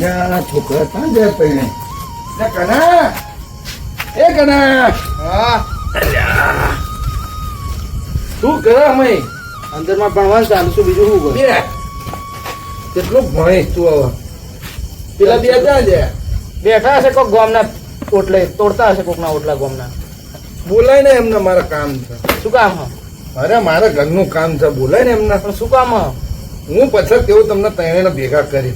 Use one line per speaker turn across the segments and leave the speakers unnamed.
ના છોકરા ત્યાં જાય પહેણે લે કના એ કના.
હા.
શું કરે અમે?
અંદરમાં ભણવાનું ચાલુ છું બીજું શું કરે?
કેટલું ભણીશ તું હવે પેલા બે ક્યાં જાય?
બેઠા હશે કોઈક ગોમના ઓટલે તોડતા હશે કોકના ઓટલા ગોમના.
બોલાય ને એમને મારા કામ છે.
શું કામ
અરે મારા ઘરનું કામ છે બોલાય ને એમના.
પણ શું કામ હું?
પછી કેવું તમને ત્રણેયને ભેગા કરી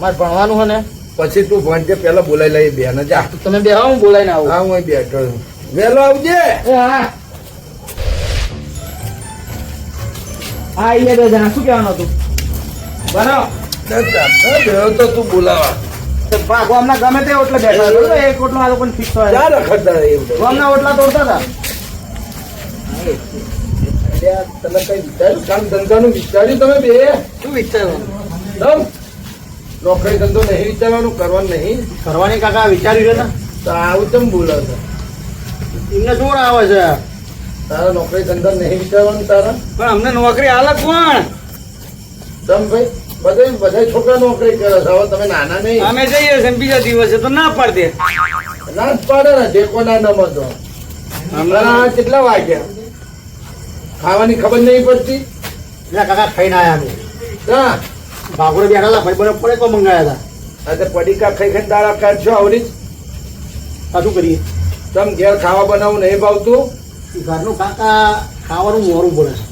મારે ભણવાનું હે ને?
પછી તું ભણજે પેલા બોલાઈ લઈ બે ને જા.
તમે બે હું બોલાઈને આવું.
હા હું બેઠો છું. વેલો આવજે.
હા. એ જણા શું કહેવાનું હતું? બનો.
તો તું બોલાવા.
ગામના ગમે તે ઓટલે બેઠા હતો એક ઓટલો આ ફિક્સ હોય.
ક્યાં રખડતા એવું?
ગામના ઓટલા તોડતા હતા.
તમે કઈ વિચાર્યું? કામ ધંધાનું વિચાર્યું તમે બે?
શું
તમ નોકરી ધંધો નહીં વિચારવાનું કરવાનું નહીં.
કરવાની કાકા વિચાર્યું છે ને?
તો આવું તમે બોલાવો
એમને શું આવે છે?
તારા નોકરી ધંધો નહીં વિચારવાનું તારા?
પણ અમને નોકરી હાલે કોણ?
તમ ભાઈ બધે બધા છોકરા નોકરી કરે છે. હવે તમે નાના નહીં.
અમે જઈએ છીએ બીજા દિવસે તો ના પાડ. દે
ના જ પાડે ને જે કોના નમતો હમણાં કેટલા વાગ્યા? ખાવાની ખબર નહીં પડતી?
એટલે કાકા ખાઈને આયા અમે.
હા
ભાગોળે બેઠા હતા ભાઈ બને પડે તો મંગાયા હતા.
અરે પડીકા ખાઈ ખાઈ દાડા કાઢશો આવડી
આ શું કરીએ?
તમ ઘેર ખાવા બનાવું નહીં ભાવતું
ઘરનું કાકા ખાવાનું મોરું પડે છે.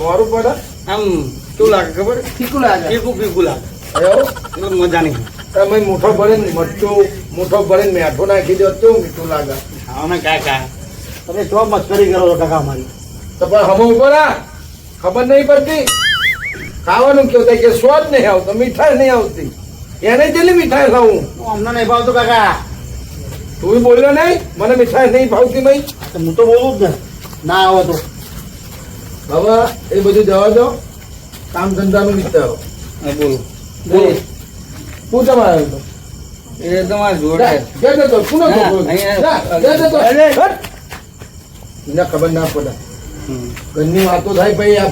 મોરું પડે?
આમ શું લાગે ખબર? ફીકું લાગે. ફીકું ફીકું લાગે.
એવું?
મજા નહીં.
તમે મૂઠો ભરીને મરચું મૂઠો ભરીને મેઠું નાખી દો કેવું મીઠું લાગે?
ખાવાના કાકા. તમે જો મસ્કરી કરો છો કાકા અમારી?
તો પણ હમો ઉપર ખબર નહીં પડતી? ખાવાનું કેવું થાય કે સ્વાદ નહીં આવતો મીઠાઈ નહીં આવતી. એને જેટલી મીઠાઈ ખાવું
અમને નહીં ભાવતું કાકા.
તું બોલ્યો નહીં? મને મીઠાઈ નહીં ભાવતી ભાઈ
હું તો બોલું જ ને. ના આવો તો.
હવે એ બધું જવા દો. કામ ધંધાનું વિચારો.
બોલો.
બોલો. શું તમારે હતો
એ તમારે
જોડે. જતો, શું
ના,
છોકરો?
અહીંયા-
જા, જા જતો.
અરે.
હટ. એને ખબર ના પડે. ઘરની વાતો થાય ભાઈ આ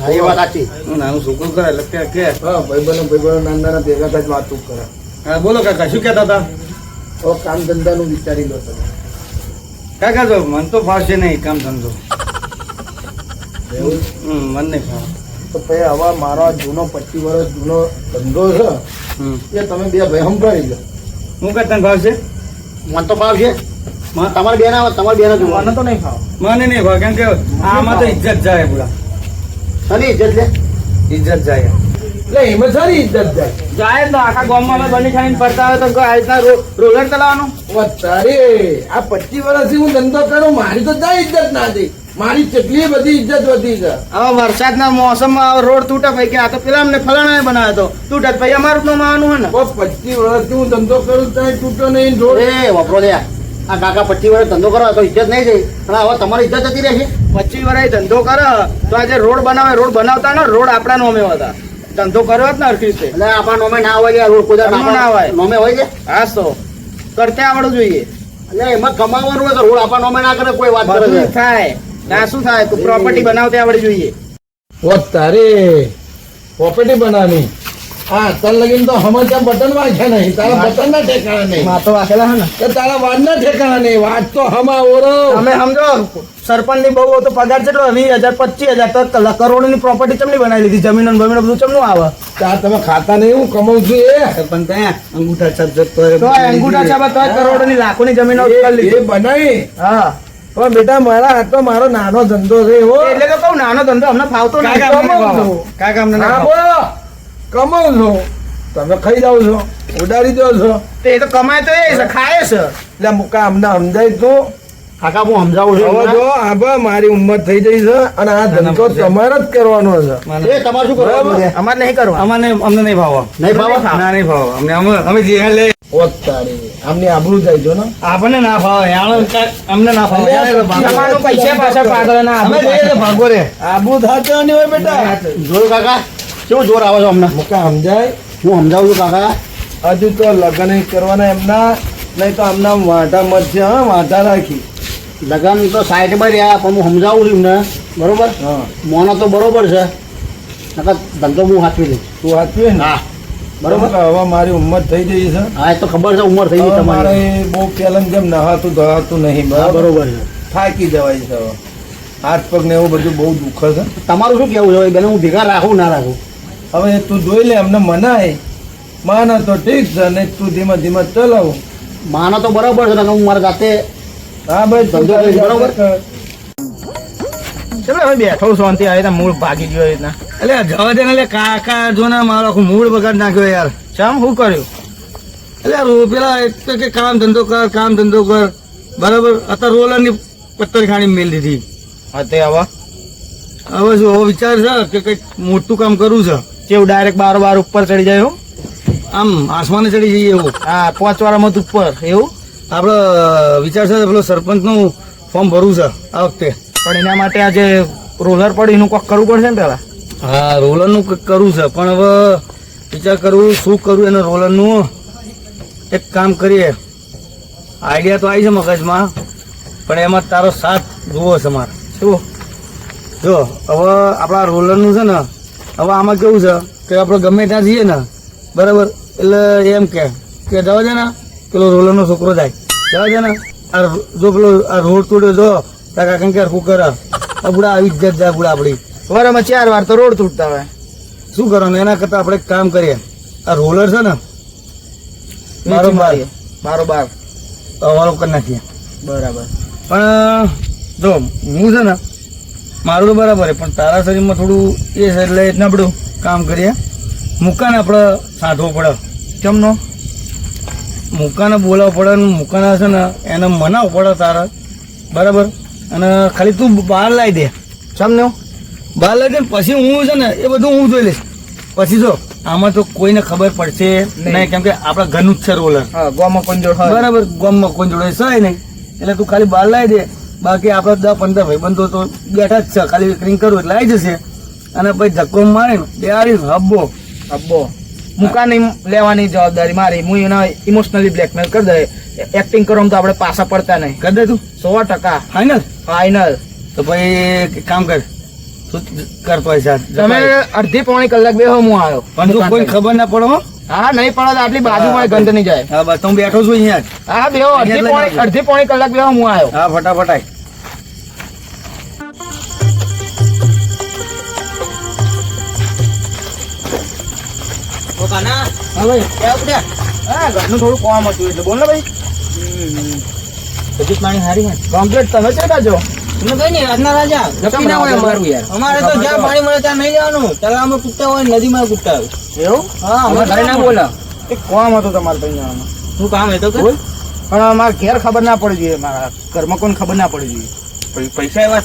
હા એ વાત સાચી. નાનું છોકરું કરે એટલે કે કે
હા ભાઈબંધો ભાઈબંધો નાના નાના ભેગા થાય વાતો કરે.
હા બોલો કાકા શું કહેતા હતા?
તો કામ ધંધાનું વિચારી લો તમે.
કાકા જો મન તો ફાવશે નહીં કામ ધંધો.
એવું?
હમ મન નહીં ફાવે.
તો ભાઈ હવે મારો જૂનો પચીસ વર્ષ જૂનો ધંધો છે એ તમે બે ભાઈ સંભાળી લો.
હું કઈ તને ભાવશે
મન તો ભાવ છે તમારે બેન આવે તમારે બેન જ
મને તો નહીં ભાવ મને નહીં ભાવ કેમ કે આમાં તો ઇજ્જત જાય પૂરા.
શની ઇજ્જત લે?
ઇજ્જત જાય.
એટલે એમાં સારી ઇજ્જત જાય.
જાય તો આખા ગામમાં અમે બની ખાઈને ફરતા હોય તો આ રીતના રોલર ચલાવવાનું?
વધારે આ પચીસ વર્ષથી હું ધંધો કરું મારી તો જાય ઇજ્જત ના થઈ મારી કેટલી બધી ઇજ્જત વધી છે.
હવે વરસાદના મોસમમાં રોડ તૂટે ભાઈ કે આ તો પેલા અમને ફલાણા બનાવ્યો તો. તૂટે ભાઈ અમારું તો માનવું હે ને.
પચીસ વર્ષથી હું ધંધો કરું ત્યાં તૂટો નહીં રોડ
એ વાપરો દે આ કાકા પચીસ વર્ષ ધંધો કરો તો ઇજ્જત નહીં થઈ અને હવે તમારી ઇજ્જત જતી રહેશે
પચીસ વર્ષ ધંધો કરે તો આજે રોડ બનાવે રોડ બનાવતા ને રોડ આપણા નોમે હતા. ધંધો કર્યો જ ને હરખી રીતે.
એટલે આપણા નોમે ના હોય રોડ કોઈ
ના હોય.
નોમે હોય છે?
હા તો કરતે આવડવું જોઈએ.
એટલે એમાં કમાવાનું હોય તો રોડ આપણા નોમે ના કરે કોઈ વાત કરે
થાય. ના શું થાય? પ્રોપર્ટી બનાવતે આવડવી જોઈએ.
ઓ તારે પ્રોપર્ટી બનાવવાની. હા તન લગીન તો બટન વાંચે નહીં. તારા બટન ના ઠેકાણા નહીં.
માથો વાકેલા હે ને.
તો તારા વાડ ના ઠેકાણા નહીં. વાડ તો હમા ઓરો.
તમે સમજો સરપંચની બહુ તો પગાર કેટલો વીસ હજાર પચીસ હજાર તો કરોડની પ્રોપર્ટી ચમની બનાવી લીધી જમીન બમીન બધું ચમનું આવે?
તમે ખાતા નહીં હું કમાઉં છું એ?
સરપંચ ત્યાં અંગૂઠા છાપ તો અંગૂઠા છાપ તો કરોડો ની લાખો ની જમીન
એ બનાવી.
હા.
પણ બેટા મારા હાથ તો મારો નાનો ધંધો છે એવો
એટલે તો કહું નાનો ધંધો અમને ફાવતો નહીં કાકા અમને
ના બોલો. કમાઉં છો તમે ખાઈ જાવ છો ઉડાડી દો છો.
તે તો કમાય તો એ છે ખાય છે.
એટલે મુકા અમને સમજાય તો.
કાકા હું સમજાવું છું.
હવે જો આભા મારી ઉંમર થઈ જઈ છે અને આ ધંધો તમારે જ કરવાનો છે.
એ તમારે શું કરવાનું છે?
અમારે નહીં કરવા અમારે અમને નહીં ભાવો
નહીં ભાવો.
ના નહીં ભાવ અમને અમે અમે જે લે.
ઓ તારી આમની આબરૂ જાય છો ને.
આપણને ના ભાવે. અમને ના
ભાવે.
પૈસા પાછા પાછળ ના
અમે ભાગો રે. આબરૂ થાચો નહીં હોય બેટા.
જોયું કાકા? કેવું જોર આવે છે અમને
મુકા સમજાય?
હું સમજાવું છું કાકા.
હજુ તો લગ્ન કરવાના એમના નહીં તો આમના વાંઢા મરશે હા વાંધા રાખી.
લગન તો સાઈડમાં રહ્યા પણ હું સમજાવું છું એમને. બરોબર?
હા.
મોનો તો બરોબર છે. નકર ધંધો હું હાથવી લઉં
તું હાથવી ને?
હા. બરોબર.
હવે મારી ઉંમર થઈ ગઈ છે.
હા એ તો ખબર છે ઉંમર થઈ ગઈ
તમારે. મારે બહુ પહેલાં જેમ નહાતું ધોવાતું નહીં બરોબર?
છે.
થાકી જવાય છે હાથ પગ ને એવું બધું બહુ દુઃખ છે.
તમારું શું કેવું છે? બેને હું ભેગા રાખું ના રાખું?
હવે તું જોઈ લે એમને મનાય. માનો તો ઠીક છે ને તું ધીમે ધીમે ચલાવ.
માનો તો બરાબર છે હું મારા જાતે
હા ભાઈ
ધંધો બરાબર?
કર.
ચલો હવે બેઠો શાંતિ આવી રીતે મૂળ ભાગી ગયો રીતના. એટલે જવા દે ને એટલે કાકા જો ને મારો આખું મૂળ બગાડ નાખ્યો યાર. ચમ શું કર્યું? એટલે પેલા એક તો કે કામ ધંધો કર કામ ધંધો કર. બરાબર? અત્યારે રોલરની પત્તર ખાણી મેલ દીધી. હા તે આવા. હવે શું હવે વિચાર છે કે કંઈક મોટું કામ કરવું છે? કેવું ડાયરેક્ટ બાર બાર ઉપર ચડી જાય એવું આમ આસમાને ચડી જઈએ એવું? હા પાંચ વાળા મત ઉપર એવું? આપણે વિચાર છે પેલો સરપંચનું ફોર્મ ભરવું છે આ વખતે. પણ એના માટે આજે રોલર પડે એનું કોક કરવું પડશે ને પેલા? હા રોલરનું કરવું છે પણ હવે વિચાર કરવું શું કરવું એને રોલરનું? એક કામ કરીએ. આઈડિયા તો આવી છે મગજમાં પણ એમાં તારો સાથ જોવો છે મારે. શું જો હવે આપણા રોલરનું છે ને હવે આમાં કેવું છે કે આપણે ગમે ત્યાં જઈએ ને બરાબર? એટલે એમ કે કે જવા દે ને પેલો રોલરનો છોકરો જાય. જવા દે ને આ જો પેલો આ રોડ તૂટ્યો જો કાકા કે શું કરે? આ બુડા આવી જ જાય બુડા આપણી. વરામાં ચાર વાર તો રોડ તૂટતા હોય. શું કરવાનું એના કરતાં આપણે એક કામ કરીએ. આ રોલર છે ને મારો બાર. મારો બાર. હવાલો કરી નાખીએ.
બરાબર.
પણ જો હું છે ને મારું તો બરાબર પણ તારા શરીરમાં થોડું એ છે એટલે આપણું કામ કરીએ. મુકાને આપણે સાધવો પડે. કેમનો મુકાને બોલાવવો પડે ને મુકાના છે ને એને મનાવવું પડે તારા. બરાબર? અને ખાલી તું બહાર લાવી દે. સમજો બહાર લાવી દે ને પછી હું છે ને એ બધું હું જોઈ લઈશ. પછી જો આમાં તો કોઈને ખબર પડશે નહીં. કેમ કે આપણા ઘરનું જ છે રોલર
હા ગોમાં જોડે
બરાબર ગામમાં કોઈ જોડે સહાય નહીં. એટલે તું ખાલી બહાર લાવી દે. બાકી આપણે દસ પંદર ભાઈબંધો તો બેઠા જ છે. ખાલી વિકરિંગ કરવું એટલે આવી જશે. અને પછી ધક્કો મારે ને હબ્બો. હબ્બો.
મૂકા નહીં લેવાની જવાબદારી મારી. હું એના ઇમોશનલી બ્લેકમેલ કરી દે. એક્ટિંગ કરો તો આપણે પાછા પડતા નહીં.
કરી દે તું.
સો ટકા.
ફાઇનલ
ફાઇનલ
તો પછી એક કામ કર. તું કરતો હોય સાહેબ
તમે અડધી પોણી કલાક બે હું આવ્યો
પણ કોઈ ખબર ના પડો હો.
નહીં પડે તો આટલી બાજુમાં ગંધ નહીં જાય.
હા બસ હું બેઠો છું અહીંયા
હા બેહો અડધી પોણી અડધી પોણી કલાક બેહો હું આવ્યો
હા ફટાફટ આય
હા ભાઈ. ક્યાં ઉઠ્યા હા ઘરનું થોડું કામ હતું એટલે. બોલ ને ભાઈ.
તબિયત પાણી સારી છે
કમ્પ્લીટ તમે કાજો
તમે કઈ નહીં રાજા.
નક્કી ના હોય અમારું યાર.
અમારે તો જ્યાં પાણી મળે ત્યાં નહીં જવાનું. તળાવમાં કૂદતા હોય નદીમાં કૂદતા હોય.
એવું?
હા
અમે ઘરે ના બોલો.
એક કોમ હતું તમારે ત્યાં જવાનું શું કામ હતું
બોલ. પણ અમારે ઘેર ખબર ના પડવી જોઈએ મારા ઘરમાં કોઈને ખબર ના પડવી જોઈએ.
પૈસા એવા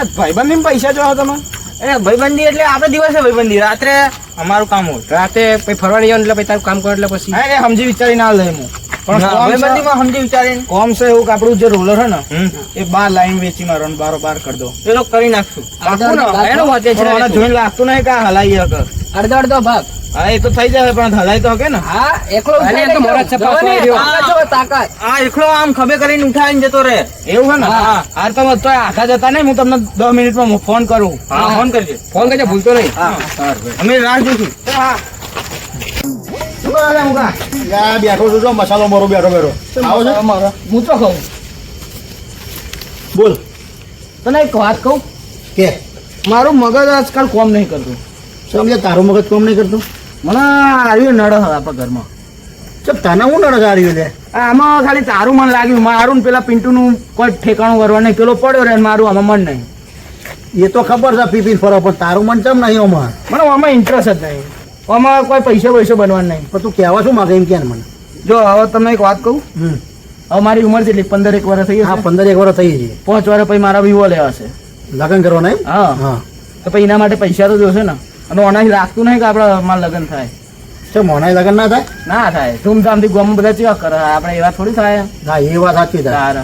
એ ભાઈબંધી પૈસા જોવા તમે?
એ ભાઈબંધી એટલે આપણે દિવસે ભાઈબંધી રાત્રે અમારું કામ હોય.
રાતે પછી ફરવા જવાનું એટલે પછી તારું કામ કરો એટલે પછી.
એ સમજી વિચારી ના લે હું
પણ
સમજી વિચારીને.
કોમ છે એવું કે આપણું જે રોલર છે ને. એ બાર લાઈન વેચી મારો બારો બાર કરી દો.
એનો કરી નાખશું.
જોઈને લાગતું નહીં કે આ હલાઈ હકે
અડધો અડધો ભાગ.
હા એ તો થઈ જાય પણ હલાય તો કે ને?
હા એકલો
અરે, તો મોરા છપા છપાસ તાકાત.
આ એકલો આમ ખભે કરીને ઉઠાઈને જતો રે
એવું હે ને?
હા.
હા. તમે તો આખા જતા નહીં હું તમને 10 મિનિટમાં ફોન કરું.
હા ફોન કરજે.
ફોન કરજે ભૂલતો નહીં.
હા. અમે રાહ જોઈશું
હા
બેઠો છું મસાલો મારો બેઠો બેઠો. આવો છે?
મારો. હું તો કહું.
બોલ.
તને એક વાત કહું?
કે?
મારું મગજ આજકાલ કોમ નહીં કરતું.
સમજે તારું મગજ કોમ નહીં કરતું?
મને આવ્યું નડ આપણા ઘરમાં.
ચપ તને હું નડસ આવ્યું છે લે
આમાં ખાલી તારું મન લાગ્યું. મારું ને પેલા પિન્ટુનું કોઈ ઠેકાણું કરવા નહીં. પેલો પડ્યો રે મારું આમાં મન નહીં.
એ તો ખબર છે પીપી ફરો પણ તારું મન ચમ નહીં ઓમાં
મને આમાં ઇન્ટરેસ્ટ જ નહીં. આમાં કોઈ પૈસા પૈસો બનવાનું નહીં.
પણ તું કહેવા શું માગે એમ કે મને?
જો હવે તમને એક વાત કહું? હવે મારી ઉંમર કેટલી પંદર એક વર્ષ થઈ
હા પંદર એક વર્ષ થઈ છે
પાંચ વર્ષ પછી મારા વિવો લેવા છે.
લગ્ન કરવાના એમ
હા.
હા.
તો પછી એના માટે પૈસા તો જોશે ને. અને ઓનાથી લાગતું નહીં કે આપણા મારા લગ્ન થાય.
છે મોનાય લગ્ન ના થાય?
ના થાય. ધૂમધામથી ગમ બધા ચેવા કરે? આપણે એવા થોડી થાય.
ના એ વાત સાચી થાય
તારે.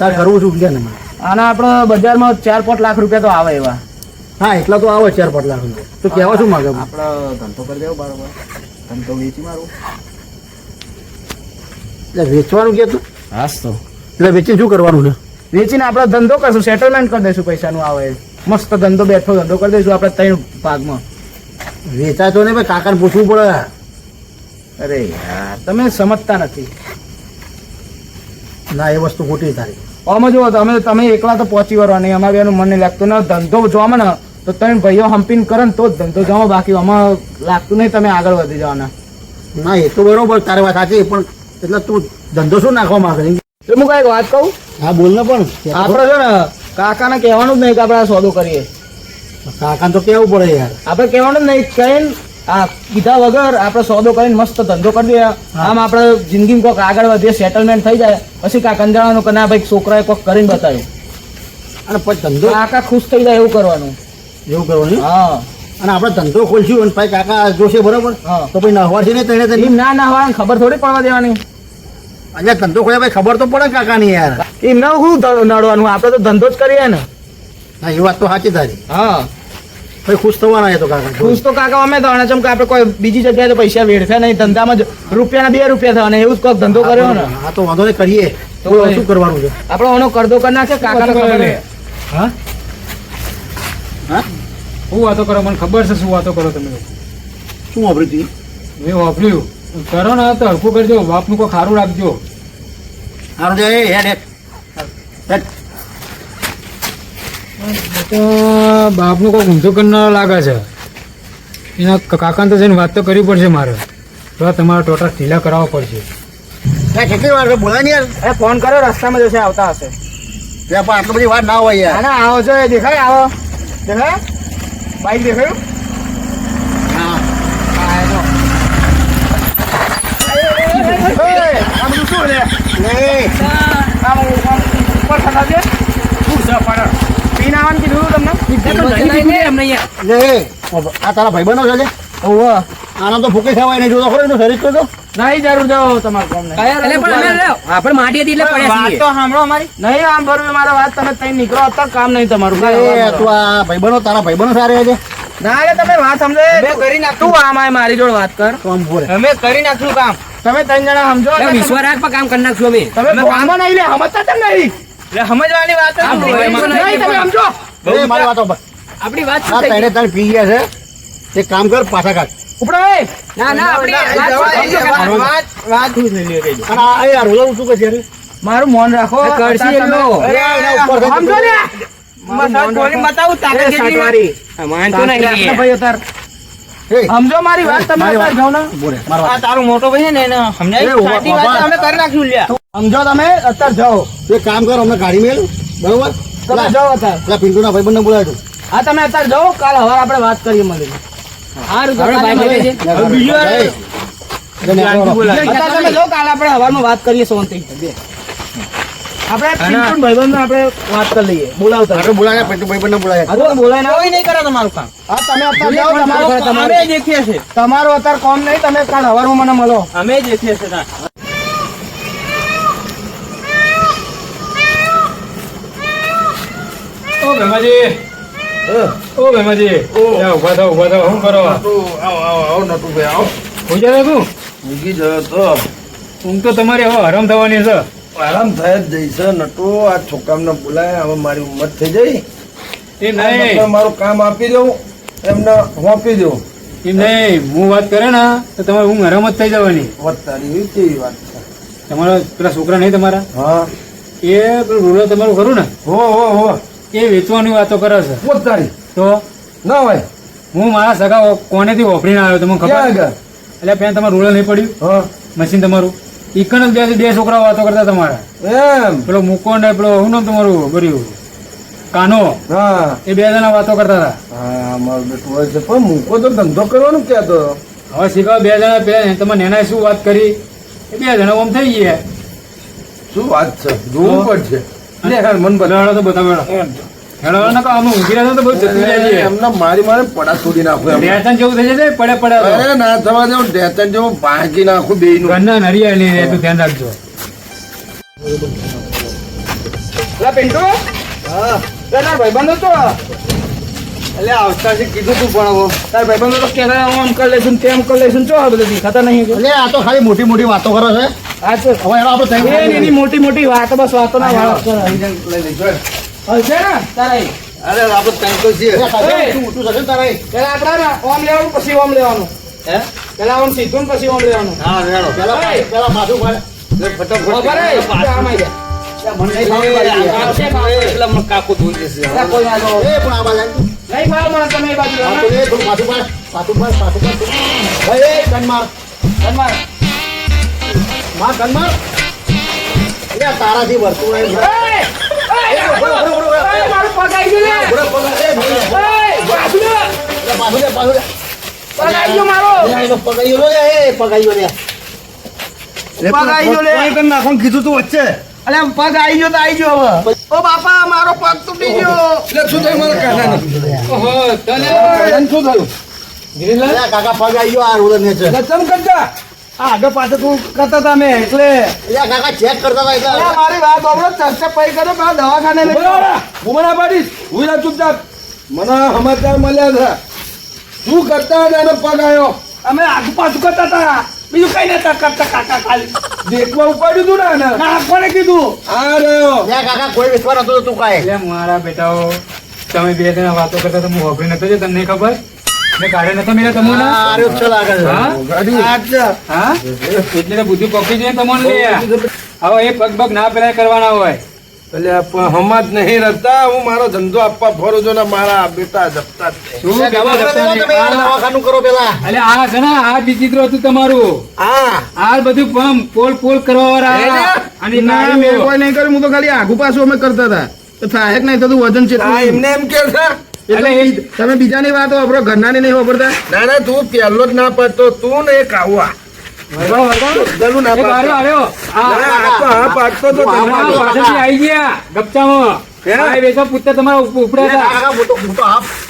તારે કરવું શું કે ને
અને આપણે બજારમાં ચાર પાંચ લાખ રૂપિયા તો આવે એવા.
હા એટલા તો આવે ચાર પાંચ લાખ રૂપિયા. તો કહેવા શું માગે
આપણે ધંધો કરી દેવો બરાબર ધંધો વેચી મારું.
એટલે વેચવાનું કે તું?
હાસ તો.
એટલે વેચીને શું કરવાનું છે?
વેચીને આપણે ધંધો કરશું. સેટલમેન્ટ કરી દઈશું પૈસાનું આવે એ. મસ્ત ધંધો બેઠો ધંધો કરી દઈશું આપણે ત્રણ ભાગમાં.
વેચાતો ને ભાઈ કાકાને પૂછવું પડે.
અરે યાર તમે સમજતા નથી.
ના એ વસ્તુ ખોટી તારી.
આમાં જુઓ તમે તમે એકલા તો પહોંચી વળવાની અમારે એનું મને લાગતું ને. ધંધો જોવામાં ને તો તમે ભાઈઓ હંપીને કરે ને તો જ ધંધો જવા બાકી. આમાં લાગતું નહીં તમે આગળ વધી જવાના.
ના એ તો બરોબર તારી વાત સાચી પણ એટલે તું ધંધો શું નાખવા માંગે?
હું કંઈક વાત કહું?
હા બોલ ને પણ.
આપણે છે ને કાકાને કહેવાનું જ નહીં કે આપણે આ સોદો કરીએ.
કાકાને તો કેવું પડે યાર?
આપણે કહેવાનું જ નહીં કહીને આ કીધા વગર આપણે સોદો કરીને મસ્ત ધંધો કરી દઈએ. આમ આપણે જિંદગીમાં કોઈક આગળ વધીએ સેટલમેન્ટ થઈ જાય. પછી કાકાને જણાવવાનું કે ના ભાઈ છોકરાએ કોઈક કરીને બતાવ્યું.
અને પછી ધંધો?
કાકા ખુશ થઈ જાય એવું કરવાનું.
એવું કરવાનું?
હા.
અને આપણે ધંધો ખોલશું અને પછી કાકા જોશે બરોબર?
હા.
તો પછી નહવાશે ને તેને
ના નહવા ખબર થોડી પડવા દેવાની.
અહીંયા ધંધો ખોલ્યા ભાઈ ખબર તો પડે ને કાકાની યાર.
એ ન શું નડવાનું આપણે તો ધંધો જ કરીએ ને.
હા એ વાત તો સાચી તારી.
હા.
ભાઈ ખુશ થવાના એ તો કાકા.
ખુશ તો કાકા અમે તો ચમ કે આપણે કોઈ બીજી જગ્યાએ તો પૈસા વેડફ્યા નહીં. ધંધામાં જ રૂપિયાના બે રૂપિયા થવાના એવું જ કોઈ ધંધો કર્યો ને.
હા તો વાંધો નહીં કરીએ.
તો
શું કરવાનું છે?
આપણે ઓનો કરદો કરી નાખે કાકા ખબર.
હા? હા?
શું વાતો કરો? મને ખબર છે શું વાતો કરો તમે.
શું વાપર્યું તું?
મેં વાપર્યું. કરો ને તો હરખું કરજો બાપનું કોઈ ખારું રાખજો.
સારું છે એ હેડ હેડ. હેડ.
તો બાપનું કોઈ ઊંધું કરનાર લાગે છે. એના કાકાને તો જઈને વાત તો કરવી પડશે મારે. તો તમારા ટોટા ઢીલા કરાવવા પડશે.
કેટલી વાર છે? બોલાય ને યાર.
એ ફોન કર્યો રસ્તામાં જશે આવતા હશે.
ત્યાં પણ આટલી બધી વાત ના હોય યાર.
ના આવો છો એ દેખાય આવો. દેખાય. બાઈક દેખાયું
હા
હા એનો આ બધું શું લે આમ ઉપર થતા છે શું છે પણ પીને આવવાનું કીધું હતું તમને?
લે આ તારા ભાઈબંધો છે
ઓહો.
આનો તો ફૂકી થવાય નહીં. જોતો ખરો એનું શરીર તો
નહીં જરૂર જાઓ તમારે કોમ
આપણે માટી હતી એટલે પડ્યા
વાત
છીએ.
તો સાંભળો અમારી. નહીં આમ બરોબર મારા વાત તમે તઈ નીકળો અત્યારે કામ નહીં તમારું.
એ તું આ ભાઈબંધો તારા ભાઈબંધો સારા છે
ના એટલે તમે વાત સમજે. કરી નાખ તું આમ આય મારી જોડે વાત કર. અમે કરી નાખશું કામ. તમે ત્રણ જણા સમજો
વિશ્વ રાગ પર કામ કરી નાખશું અમે.
તમે કામ નહીં લે સમજતા કેમ નહીં. એટલે સમજવાની વાત નહીં. તમે સમજો.
મારી વાતો પર.
આપણી વાત શું થઈ
ત્રણે પી ગયા છે. તે કામ કર પાછા કાઢ
ઉપડો
ના ના આપણી વાત શું થઈ ગઈ?
વાત વાત થઈ ગઈ
અને આ એ આ શું કહે છે
મારું મોન રાખો.
કરશી
તમે-
એના.
સમજો ને.
રાખો.
બતાવું તાકાત કેટલી
નહીં.
ભાઈ. સમજો મારી વાત તમે જાઓ ને.
બોલે મારી
આ તારું મોટો ભાઈ ને એને સમજાય? સાચી વાત અમે કરી નાખ્યું લ્યા. સમજો તમે અત્યારે જાઓ.
તું એક કામ કરો અમને ગાડી મેલ. બરોબર?
તમે જાઓ અત્યારે
પેલા પિન્ટુના ભાઈ બંને તું
હા તમે અત્યારે જાઓ કાલ હવાર આપણે વાત કરીએ મળીને.
હારું તો કાલે મળીએ. છીએ.
બીજું
તમે જાઓ કાલ આપણે હવારમાં વાત કરીએ શાંતિ આપણે પિન્ટુ ભાઈબંધ આપણે વાત કરી લઈએ. બોલાવતા
આપણે બોલાય પિન્ટુ ભાઈબંધને બોલાય.
હા, તો બોલાય ના કોઈ નહીં કરે તમારું કામ. હા તમે અત્યારે જાઓ તમારું તમારે દેખીએ છે તમારું અત્યારે કોમ નહીં તમે કાલ હવારમાં મને મળો. અમે દેખીએ છે
ઓ ભેમાજી. ઓ ભેમાજી. ઊભા થાવ ઊભા થાવ શું કરો?
આવો આવો આવો નટુભાઈ આવો.
હોઈ જાય તું?
મૂકી જાય તો.
ઊંઘ તો તમારી હવે હરમ થવાની છે.
આરામ થાય જ જઈ છે નટુ આ છોકરાને બોલાય હવે મારી ઉંમર થઈ જઈ
એ નહીં.
મારું કામ આપી દઉં એમને સોંપી દઉં.
એ નહીં હું વાત કરે ને તો તમારે હું હરામ જ થઈ જવાની.
તારી એવી કેવી વાત છે?
તમારા પેલા છોકરા નહીં તમારા?
હા.
એ પેલું રૂલો તમારું ખરું ને?
હો હો હો.
એ વેચવાની વાતો કરે છે.
વાત તારી.
તો?
ના હોય.
હું મારા સગા કોનેથી વાપરીને આવ્યો તમને ખબર? એટલે પેન તમારું રૂડો નહીં પડ્યું?
હા.
મશીન તમારું? જ બે બે છોકરા વાતો કરતા તમારા?
એમ.
પેલો મૂકો ને પેલો શું નામ તમારું કર્યું કાનો?
હા.
એ બે જણા વાતો કરતા હતા.
હા મારું બેટું હોય છે. પણ મૂકો તો ધંધો કરવાનો ક્યાં તો?
હવે શીખવા બે જણા પેલા તમે નેના શું વાત કરી? એ બે જણા ઓમ થઈ ગયા.
શું વાત છે? જોવું પડશે. મન
બદલાડો તો બતાવેલો હેડો ના કહો અમે ઊંઘી રહ્યા તો બહુ જતી રહ્યા
એમને મારી મારે પડા છોડી નાખું
ડેચન જેવું થઈ જશે પડે પડે
અરે ના થવા દઉં ડેતન જેવું ભાગી નાખું બે નું
ઘરના નરિયા ધ્યાન રાખજો.
એટલે પિન્ટુ? હા. તારા ભાઈબંધો તો? એટલે આવતાથી કીધું તું પણ હવે તારા ભાઈબંધો તો કહેતા હું આમ કરી લઈશું તેમ કરી લઈશું ચો આ બધું દેખાતા નહીં
એટલે આ તો ખાલી મોટી મોટી વાતો કરે છે
આ તો
હવે આપણે થઈ
એ એની મોટી મોટી વાતો બસ વાતો ના વાળો. હશે ને તારા
અરે આપણે ટાઈમ તો
થશે તારે
પેલા આપડા ઓમ લેવાનું પછી ઓમ લેવાનું
હે
પેલા ઓમ સીધું ને પછી ઓમ લેવાનું
હા રેડો
પેલા. પેલા માથું પાડે.
ખબર હે? આમ આઈ જા.
ત્યાં મને નહીં ફાવે પાડી દે.
આવશે બાપ.
એટલે મને કાકુ ધોઈ
જશે કોઈ ના
એ પણ આ બાજુ
નહીં મને તમે બાજુ
માથું પાડ. માથું પાડ, માથું પાડ. ભાઈ, એ કન માર.
તમારે
માર, કન માર. તારાથી વર્તુળ આવ્યું
આવી કીધું તું વચ્ચે.
અલે પગ આઈ ગયો તો આઈ ગયો હવે. ઓ બાપા મારો પગ તૂટી ગયો.
એટલે શું થયું? મારા કાનાને?
ઓહો તને
શું થયું?
કાકા પગ આઈ ગયો આ રોલર ને છે.
ચમ કરતા?
આ આગળ પાછળ તું કરતા હતા મેં એટલે.
કાકા ચેક કરતા હતા એટલે.
અરે મારી વાત સાંભળો ચર્ચા પૈ કરો પેલા દવાખાને લઈ જાઓ.
બોલા પાડીશ હું જા ચૂપચાપ. મને સમાચાર મળ્યા હતા શું કરતા હતા એનો પગ આવ્યો.
અમે આગુ પાછું કરતા હતા. બીજું કઈ નતા કરતા કાકા ખાલી.
દેખવા ઉપાડ્યું તું ને?
ના કોને કીધું?
હા રહ્યો.
કાકા કોઈ વિશ્વાસ નતો તું કાંઈ.
એટલે મારા બેટાઓ તમે બે જણા વાતો કરતા તો હું હોભળી નતો તમને ખબર? કાઢે નતો મેળ્યો તમને?
આ આર્યો લાગે છે.
હા? હા? એટલે તો બધું પકડી જાય તમને હવે એ પગ પગ ના પેલા કરવાના હોય.
એટલે હમત નહીં રહેતા હું મારો ધંધો આપવા ફરું છું ને મારા બેટા જપતા
શું
એટલે દવાખાને?
આ-
દવાખાનું કરો પેલા.
એટલે આ છે ને આ બીજી હતું તમારું.
હા.
આ બધું પમ પોલ પોલ કરવા વાળા અને નાળીઓ.
કોઈ નહીં કર્યું હું તો ખાલી આગુ પાછું અમે કરતા હતા. તો થાય કે નહીં? થતું વજન છે
એમને એમ કે છે
એટલે
તમે બીજાની વાતો વાપરો ઘરનાની નહીં વાપરતા?
ના ના તું પહેલો જ ના પડતો તું ને એક આવા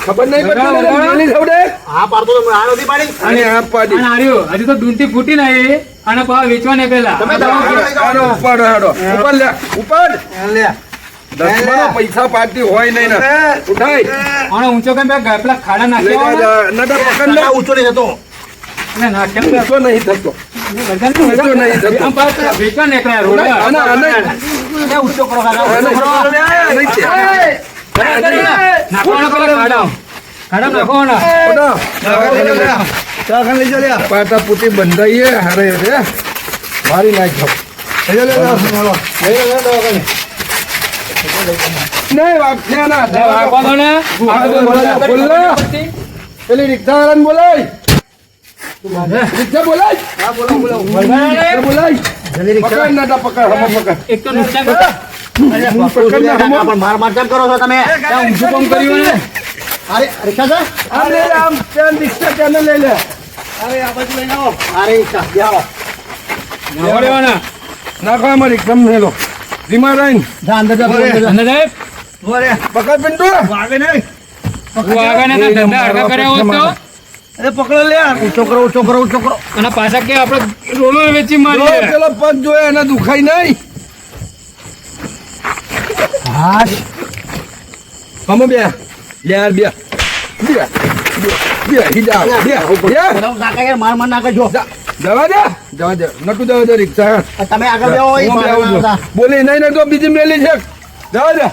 ખબર નહીં પડતી ને
બરાબર.
મેલી થવડે?
હા પાડતો તો આ નથી પાડી.
અને
ફૂટી વેચવા
ને પેલા. ઉપર ઉપર દસમાનો પૈસા પાડતી હોય નહીં ને. ઉઠાય.
આનો ઊંચો કેમ બે? પેલા ખાડા
લઈ
નાખ્યા
પકડ
ઊંચો નહીં થતો.
ને
ઊંચો નહીં થતો. ઊંચો નહીં થતો.
નીકળ્યા રોડ
ઊંચો કરો
પાટા પૂટી બંધાઈએ હારે મારી નાખ્યો
લઈ જાઓ લે દવાખાને હાલો.
નહીં ના
ને.
પેલી રિક્ષાવાળાને બોલાય. રિક્ષા બોલાય. રિક્ષા બોલાય. પકડ નાટા પકડ હમો પકડ.
એક તો નુકસાન કરતા.
હું પણ માર માર કેમ કરો છો તમે.
ઊંચું કામ કર્યું ને
અરે રિક્ષા છે?
આમ લે લે, આમ ત્યાં રિક્ષા ત્યાં લઈ લે.
અરે આ બાજુ લઈને આવો અરે રિક્ષા બેહાડો.
ના.
નાખો આમાં રિક્ષામાં મેલો ધીમા રહીને.
અંદર જા, અંદર જા.
અને
પકડ પિન્ટુ
વાગે નહીં.
હું આગળ ધંધા હરખા કર્યા હોત તો?
અરે પકડો લે
ઊંચો કરો ઊંચો કરો ઊંચો કરો.
અને પાછા કે આપણે રોલો વેચી
જો પેલો પગ જોયો એને દુખાય નહીં.
હા
હમો બે. બે યાર બે બે બે બે. બે. બે.
માર માર ના કરજો
જવા દે. જવા દે. નટુ જવા દે રિક્ષા.
તમે આગળ.
બોલી નહીં ને તો બીજી મેલી છે. જવા દે.